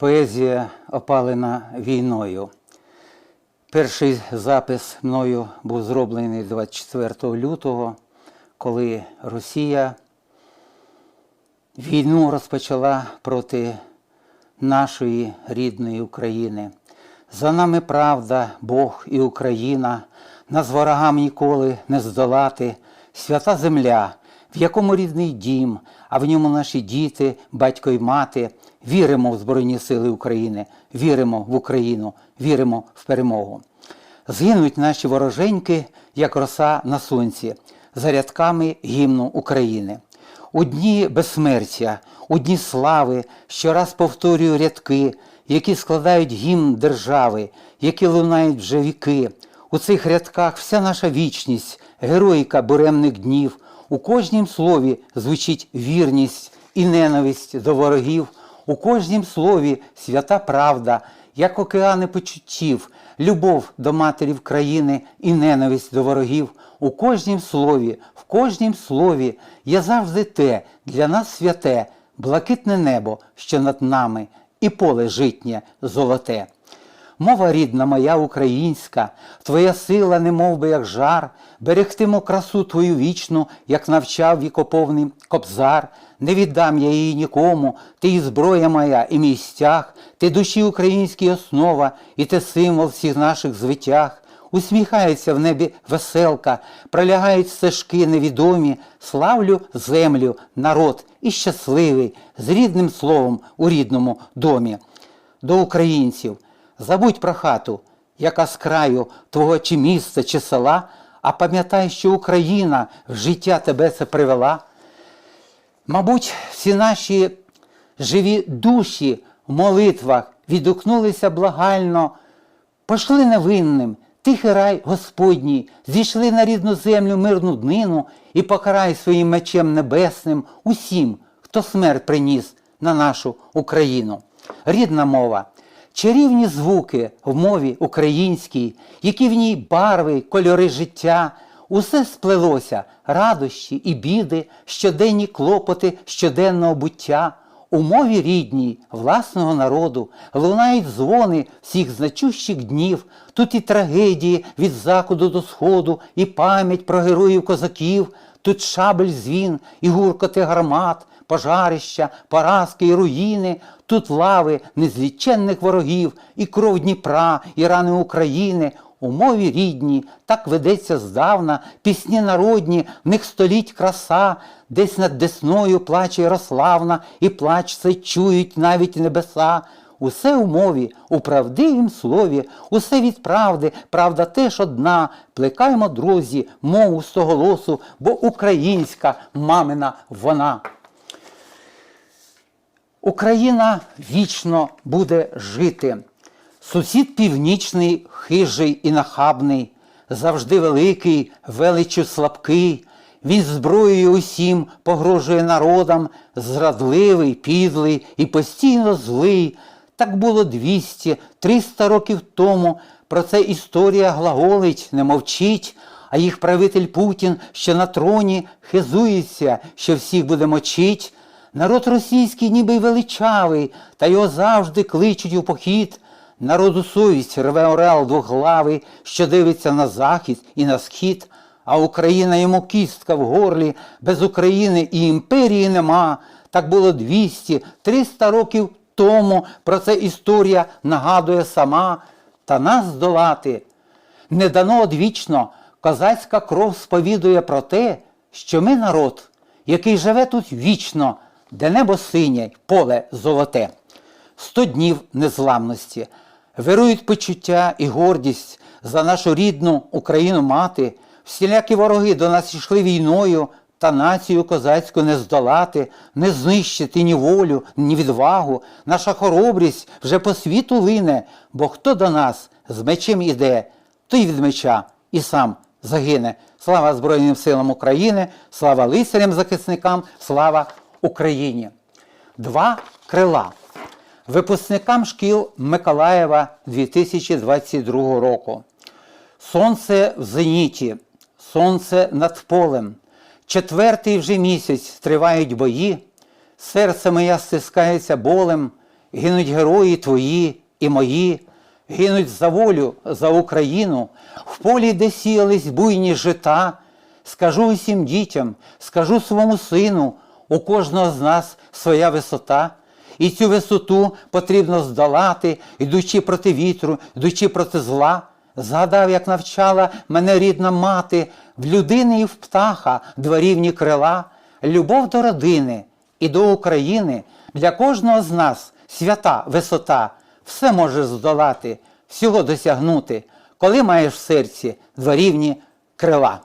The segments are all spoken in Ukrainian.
Поезія опалена війною. Перший запис мною був зроблений 24 лютого, коли Росія війну розпочала проти нашої рідної України. За нами правда, Бог і Україна, нас ворогам ніколи не здолати, свята земля, в якому рідний дім, а в ньому наші діти, батько й мати. Віримо в Збройні Сили України, віримо в Україну, віримо в перемогу. Згинуть наші вороженьки, як роса на сонці, за рядками гімну України. У дні безсмертя, у дні слави щораз повторюю рядки, які складають гімн держави, які лунають вже віки. У цих рядках вся наша вічність, героїка буремних днів. У кожнім слові звучить вірність і ненависть до ворогів. У кожнім слові свята правда, як океани почуттів, любов до матерів країни і ненависть до ворогів. У кожнім слові, в кожнім слові є завжди те для нас святе, блакитне небо, що над нами, і поле житнє золоте. Мова рідна моя українська, твоя сила, немов би як жар, берегтиму красу твою вічну, як навчав вікоповний кобзар. Не віддам я її нікому, ти і зброя моя, і мій стяг, ти душі українській основа, і ти символ всіх наших звитяг. Усміхається в небі веселка, пролягають стежки невідомі, славлю землю, народ і щасливий, з рідним словом у рідному домі. До українців. Забудь про хату, яка з краю твого чи міста, чи села, а пам'ятай, що Україна в життя тебе це привела. Мабуть, всі наші живі душі в молитвах відгукнулися благально, пошли невинним, тихий рай Господній, зійшли на рідну землю мирну днину і покарай своїм мечем небесним усім, хто смерть приніс на нашу Україну. Рідна мова. Чарівні звуки в мові українській, які в ній барви, кольори життя, усе сплелося, радощі і біди, щоденні клопоти щоденного буття. У мові рідній, власного народу, лунають дзвони всіх значущих днів, тут і трагедії від заходу до сходу, і пам'ять про героїв козаків, тут шабель дзвін, і гуркоти гармат, пожарища, поразки і руїни, тут лави незліченних ворогів, і кров Дніпра, і рани України. У мові рідній так ведеться здавна, пісні народні, в них століть краса, десь над десною плаче Ярославна, і плач цей чують навіть небеса. Усе у мові, у правдивім слові, усе від правди, правда теж одна. Плекаймо, друзі, мову стоголосу, бо українська мамина вона. Україна вічно буде жити. Сусід північний, хижий і нахабний, завжди великий, величу слабкий. Він зброєю усім погрожує народам, зрадливий, підлий і постійно злий. Так було 200, 300 років тому. Про це історія глаголить, не мовчить, а їх правитель Путін, що на троні, хизується, що всіх буде мочить. Народ російський ніби й величавий, та його завжди кличуть у похід. Народу совість рве орел двоглавий, що дивиться на захід і на схід, а Україна йому кістка в горлі, без України і імперії нема. Так було 200, 300 років тому. Про це історія нагадує сама. Та нас здолати не дано одвічно. Козацька кров сповідує про те, що ми народ, який живе тут вічно, де небо синє, поле золоте. Сто днів незламності. Вирують почуття і гордість за нашу рідну Україну мати. Всілякі вороги до нас йшли війною, та націю козацьку не здолати, не знищити ні волю, ні відвагу. Наша хоробрість вже по світу лине, бо хто до нас з мечем іде, той від меча і сам загине. Слава Збройним силам України, слава лицарям захисникам, слава Україні. Два крила. Випускникам шкіл Миколаєва 2022 року. Сонце в зеніті, сонце над полем. Четвертий вже місяць тривають бої, серце моє стискається болем. гинуть герої твої і мої, гинуть за волю, за Україну, в полі, де сіялись буйні жита. Скажу усім дітям, скажу своєму сину, у кожного з нас своя висота. І цю висоту потрібно здолати, йдучи проти вітру, йдучи проти зла. Згадав, як навчала мене рідна мати, в людини і в птаха дворівні крила, любов до родини і до України для кожного з нас свята висота, все можеш здолати, всього досягнути, коли маєш в серці дворівні крила.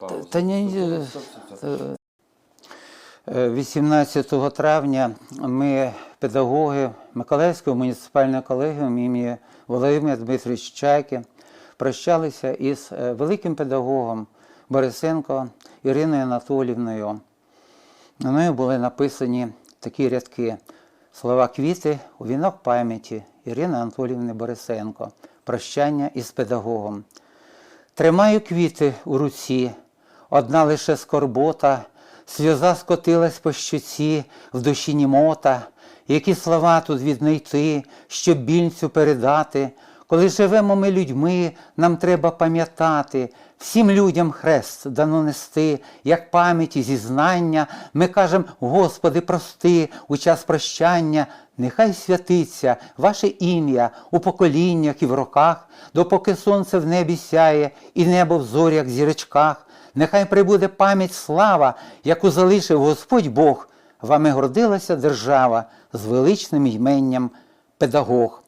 Пауза. Та ні, ні, Стоп, стоп, стоп. Е, 18 травня ми, педагоги Миколаївського муніципального колегіуму імені Володимира Дмитровича Чайки, прощалися із е, великим педагогом Борисенко Іриною Анатолівною. На неї були написані такі рядки слова квіти у вінок пам'яті Ірини Анатолівни Борисенко. Прощання із педагогом. Тримаю квіти у руці, одна лише скорбота, сльоза скотилась по щоці, в душі німота, які слова тут віднайти, щоб більцю передати. Коли живемо ми людьми, нам треба пам'ятати, всім людям хрест дано нести, як пам'яті, зізнання. Ми кажемо, Господи, прости, у час прощання, нехай святиться ваше ім'я у поколіннях і в роках, допоки сонце в небі сяє і небо в зорях зірочках. Нехай прибуде пам'ять слава, яку залишив Господь Бог. Вами гордилася держава з величним йменням педагог.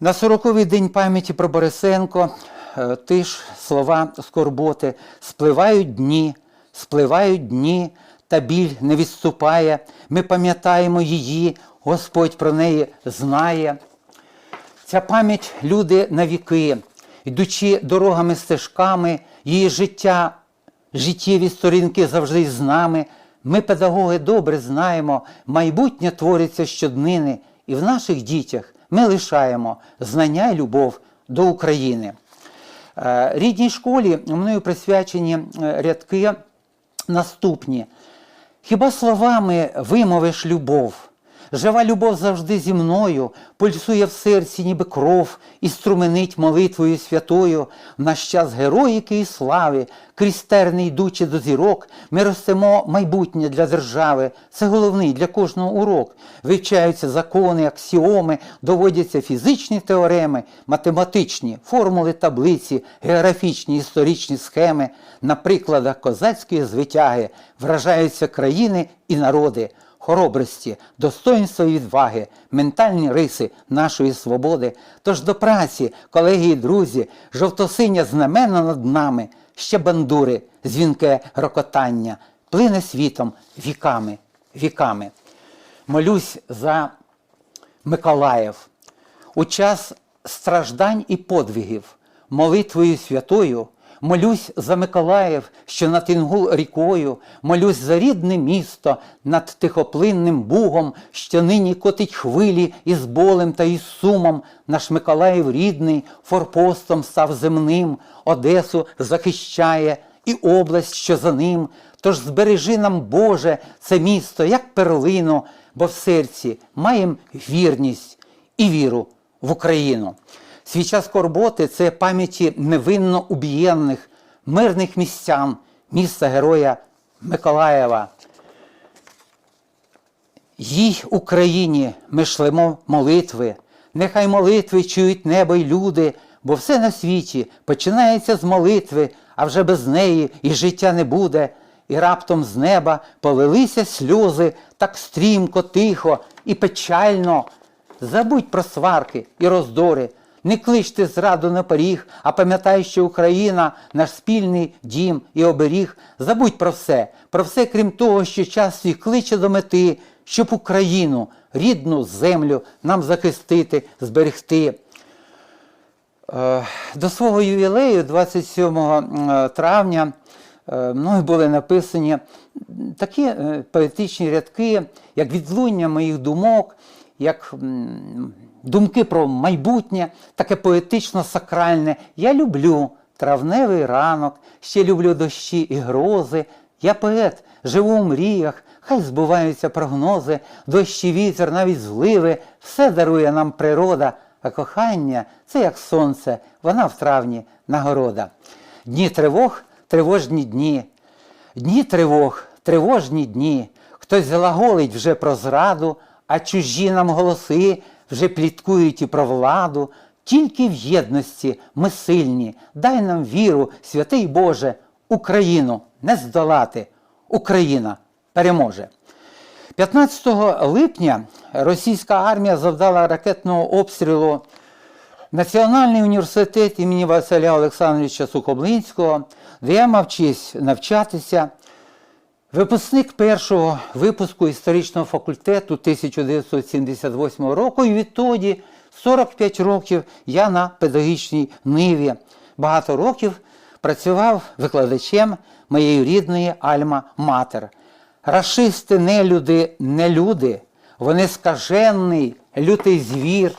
На сороковий день пам'яті про Борисенко е, ті ж слова скорботи спливають дні, спливають дні, та біль не відступає. Ми пам'ятаємо її, Господь про неї знає. Ця пам'ять люди на віки, йдучи дорогами стежками, її життя, життєві сторінки завжди з нами. Ми, педагоги, добре знаємо, майбутнє твориться щоднини, і в наших дітях ми лишаємо знання і любов до України. Е, Рідній школі мною присвячені е, рядки наступні. Хіба словами вимовиш любов? Жива любов завжди зі мною, пульсує в серці, ніби кров, і струменить молитвою святою. В час героїки і слави, крізь йдучи до зірок, ми ростемо майбутнє для держави. Це головний для кожного урок. Вивчаються закони, аксіоми, доводяться фізичні теореми, математичні формули таблиці, географічні історичні схеми. На прикладах козацької звитяги вражаються країни і народи хоробрості, достоинства і відваги, ментальні риси нашої свободи. Тож до праці, колеги і друзі, жовто-синя знамена над нами, ще бандури, дзвінке рокотання, плине світом віками, віками. Молюсь за Миколаїв. У час страждань і подвигів, молитвою святою, молюсь за Миколаїв, що над Інгул рікою, молюсь за рідне місто над тихоплинним бугом, що нині котить хвилі із болем та із сумом. Наш Миколаїв рідний, форпостом став земним, Одесу захищає і область, що за ним. Тож збережи нам, Боже, це місто, як перлину, бо в серці маєм вірність і віру в Україну. Свій час скорботи це пам'яті невинно убієнних, мирних містян, міста Героя Миколаєва. Їй Україні ми шлемо молитви, нехай молитви чують небо й люди, бо все на світі починається з молитви, а вже без неї і життя не буде. І раптом з неба полилися сльози так стрімко, тихо і печально. Забудь про сварки і роздори, не кличте зраду на поріг, а пам'ятай, що Україна наш спільний дім і оберіг. Забудь про все, про все, крім того, що час свій кличе до мети, щоб Україну, рідну землю нам захистити, зберегти. Е, До свого ювілею, 27 е, травня, е, мною були написані такі поетичні рядки, як відлуння моїх думок, як думки про майбутнє, таке поетично-сакральне. Я люблю травневий ранок, ще люблю дощі і грози, Я поет, живу у мріях, хай збуваються прогнози, дощі вітер, навіть зливи, все дарує нам природа, а кохання це як сонце, вона в травні нагорода. Дні тривог, тривожні дні, Дні тривог, тривожні дні, хтось глаголить вже про зраду, а чужі нам голоси вже пліткують і про владу. Тільки в єдності ми сильні, дай нам віру, святий Боже, Україну не здолати. Україна переможе. 15 липня російська армія завдала ракетного обстрілу Національний університет імені Василя Олександровича Сухомлинського, де я мав честь навчатися. Випускник першого випуску історичного факультету 1978 року, і відтоді 45 років я на педагогічній ниві. Багато років працював викладачем моєї рідної Альма-Матер. Рашисти, нелюди, не люди, вони скажений, лютий звір.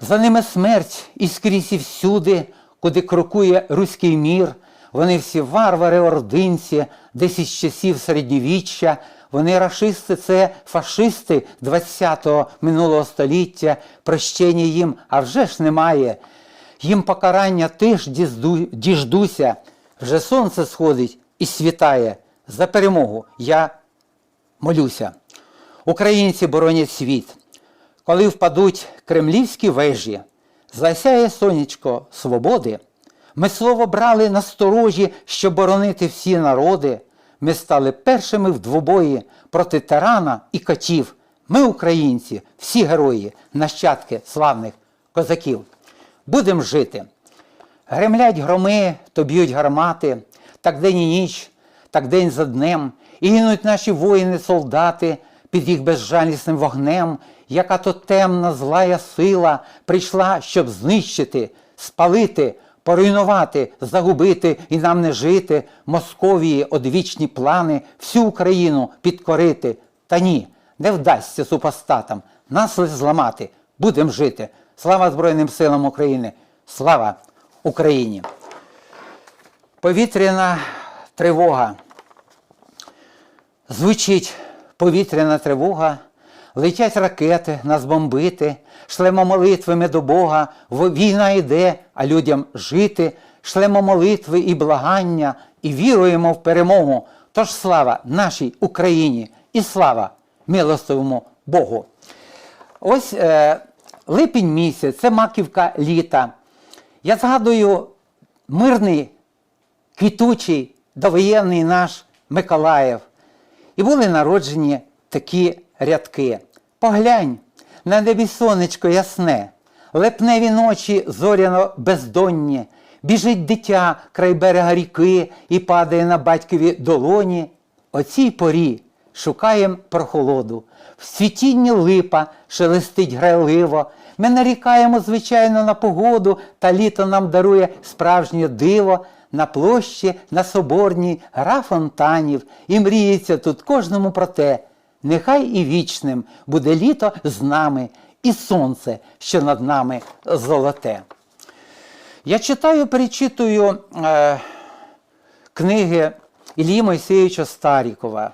За ними смерть і скрізь і всюди, куди крокує руський мір. Вони всі варвари ординці, десь із часів середньовіччя. Вони рашисти, це фашисти 20-го минулого століття. Прощення їм, а вже ж немає. Їм покарання теж діждуся. Вже сонце сходить і світає. За перемогу я молюся. Українці боронять світ. Коли впадуть кремлівські вежі, засяє сонечко свободи. Ми слово брали насторожі, щоб боронити всі народи. Ми стали першими в двобої проти тирана і котів. Ми, українці, всі герої, нащадки славних козаків. Будем жити. Гремлять громи, то б'ють гармати, так день і ніч, так день за днем, і гинуть наші воїни, солдати під їх безжалісним вогнем, яка то темна злая сила прийшла, щоб знищити, спалити, поруйнувати, загубити і нам не жити, Московії одвічні плани, всю Україну підкорити. Та ні, не вдасться супостатам нас лиш зламати. Будем жити. Слава Збройним силам України! Слава Україні! Повітряна тривога. Звучить повітряна тривога, летять ракети нас бомбити, шлемо молитвами до Бога, війна йде, а людям жити, шлемо молитви і благання, і віруємо в перемогу. Тож слава нашій Україні і слава милостивому Богу. Ось е, липень місяць, це маківка літа. Я згадую мирний, квітучий, довоєнний наш Миколаїв. І були народжені такі рядки. Поглянь, на небі сонечко ясне, лепневі ночі зоряно бездонні, біжить дитя край берега ріки і падає на батькові долоні. О цій порі шукаєм прохолоду, в світінні липа шелестить грайливо. Ми нарікаємо, звичайно, на погоду, та літо нам дарує справжнє диво. На площі, на соборній, гра фонтанів, і мріється тут кожному про те. Нехай і вічним буде літо з нами, і сонце, що над нами золоте. Я читаю, перечитую е, книги Іллі Мойсеєвича Старікова.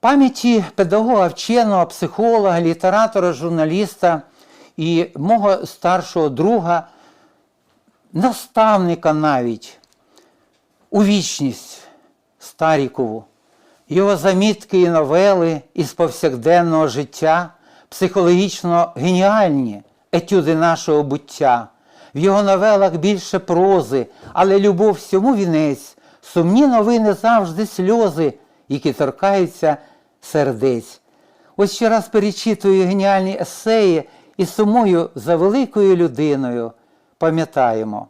Пам'яті педагога, вченого, психолога, літератора, журналіста і мого старшого друга, наставника навіть у вічність Старікову. Його замітки і новели із повсякденного життя психологічно геніальні етюди нашого буття. В його новелах більше прози, але любов всьому вінець, сумні новини завжди сльози, які торкаються сердець. Ось ще раз перечитую геніальні есеї і сумую за великою людиною. Пам'ятаємо,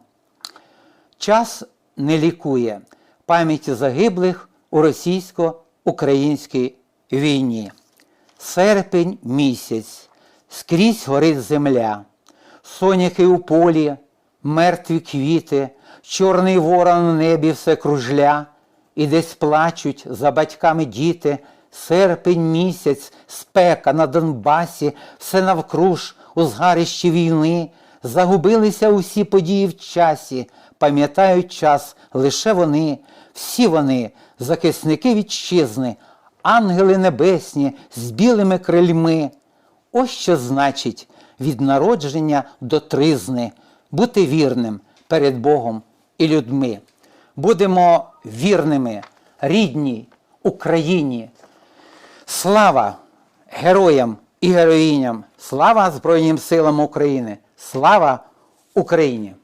час не лікує пам'яті загиблих у російсько-українській війні. Серпень місяць, скрізь горить земля, соняхи у полі, мертві квіти, чорний ворон в небі все кружля, і десь плачуть за батьками діти. Серпень місяць, спека на Донбасі, все навкруж у згарищі війни, Загубилися усі події в часі, пам'ятають час лише вони, всі вони, захисники вітчизни, ангели небесні з білими крильми. Ось що значить від народження до тризни бути вірним перед Богом і людьми. Будемо вірними рідній Україні. Слава героям і героїням! Слава Збройним силам України! Слава Україні!